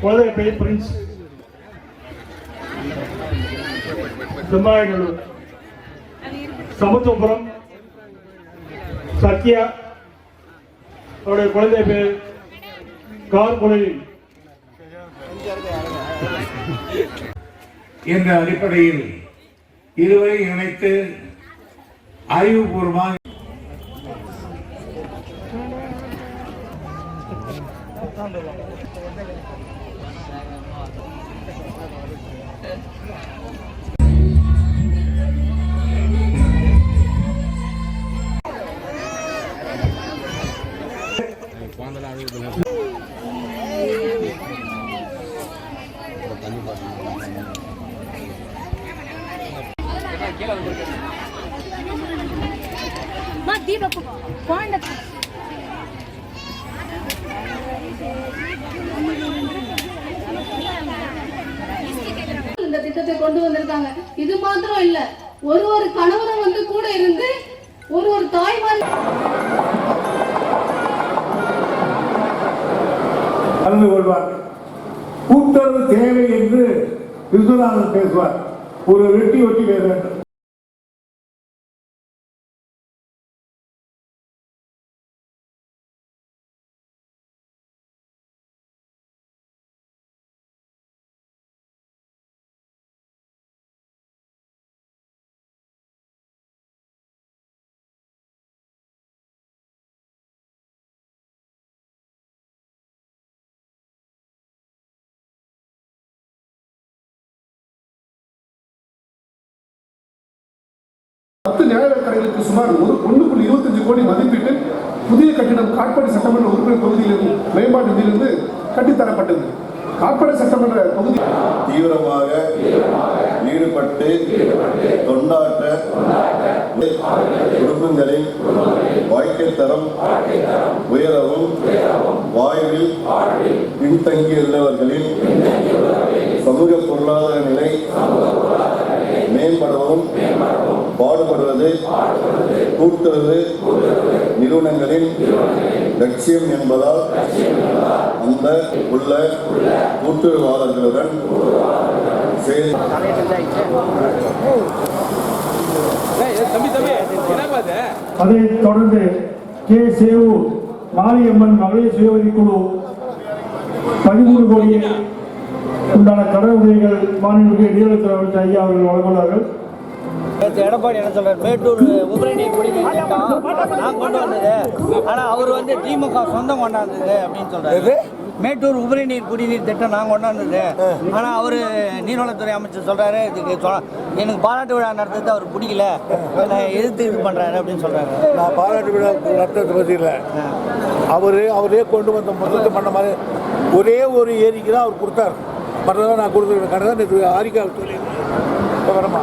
குழந்தை பெயர் பிரின்ஸ் செம்மாயநல்லூர் சமுத்திரபுரம் சத்யா அவருடைய குழந்தை பேர் கார் குழலில் என்ற அடிப்படையில் இருவரை இணைத்து அறிவுபூர்வமாக மா தீபக்கு குழந்தை இந்த திட்டத்தை கொண்டு வந்திருக்காங்க. இது மாத்திரம் இல்ல ஒரு ஒரு கணவரும் வந்து கூட இருந்து ஒரு ஒரு தாய்மார் கலந்து கொள்வார். கூட்டுறவு தேவை என்று விஸ்வநாதன் பேசுவார். ஒரு வெட்டி ஒட்டி வேற வேண்டும். பத்து நியாயக்கடைகளுக்கு சுமார் ஒரு ஒன்று புள்ளி இருபத்தஞ்சு கோடி மதிப்பீட்டு புதிய கட்டிடம் காட்பாடி சட்டமன்ற உறுப்பினர் தொகுதியிலிருந்து மேம்பாட்டு நிதியிலிருந்து கட்டித்தரப்பட்டது. காட்பாடி சட்டமன்ற தொகுதி தீவிரமாக ஈடுபட்டு தொண்டாற்ற குடும்பங்களின் வாழ்க்கை தரம் உயரவும் வாழ்வில் பின்தங்கியுள்ளவர்களின் சமூக பொருளாதார நிலை மேம்படவும் பாடுபடுவது கூட்டுறது நிறுவனங்களின் லட்சியம் என்பதால் அந்த உள்ள கூட்டுறவாளர்களுடன் சேர்ந்து அதைத் தொடர்ந்து கே. சேவு மாரியம்மன் மகளிர் சுயஉதவி குழு பதிமூணு கோடியை உண்டான கடன் உதவிகள் மாநில நீர்வளத்துறை அமைச்சர் ஐயா அவர்கள் வழங்குவார்கள் நேத்து எடப்பாடி என்ன சொல்றாரு? மேட்டூர் உபரி நீர் குடிநீர் திட்டம் நான் கொண்டு வந்தது. ஆனா அவர் வந்து திமுக சொந்தம் கொண்டாந்தது அப்படின்னு சொல்றாரு. மேட்டூர் உபரி நீர் குடிநீர் திட்டம் நான் கொண்டாந்தது ஆனா அவரு நீர்வளத்துறை அமைச்சர் சொல்றாரு இதுக்கு எனக்கு பாராட்டு விழா நடத்துறது அவர் பிடிக்கல. நான் எதிர்த்து இது பண்றாரு அப்படின்னு சொல்றாரு. நான் பாராட்டு விழா நடத்துறது பற்றி இல்லை. அவர் அவரே கொண்டு வந்த மொத்தத்தை பண்ண மாதிரி ஒரே ஒரு ஏரிக்கு தான் அவர் கொடுத்தார். மற்றதான் நான் கொடுத்துருக்கேன். கடை தான் நேற்று ஆரிக்கா சொல்லி வரமா?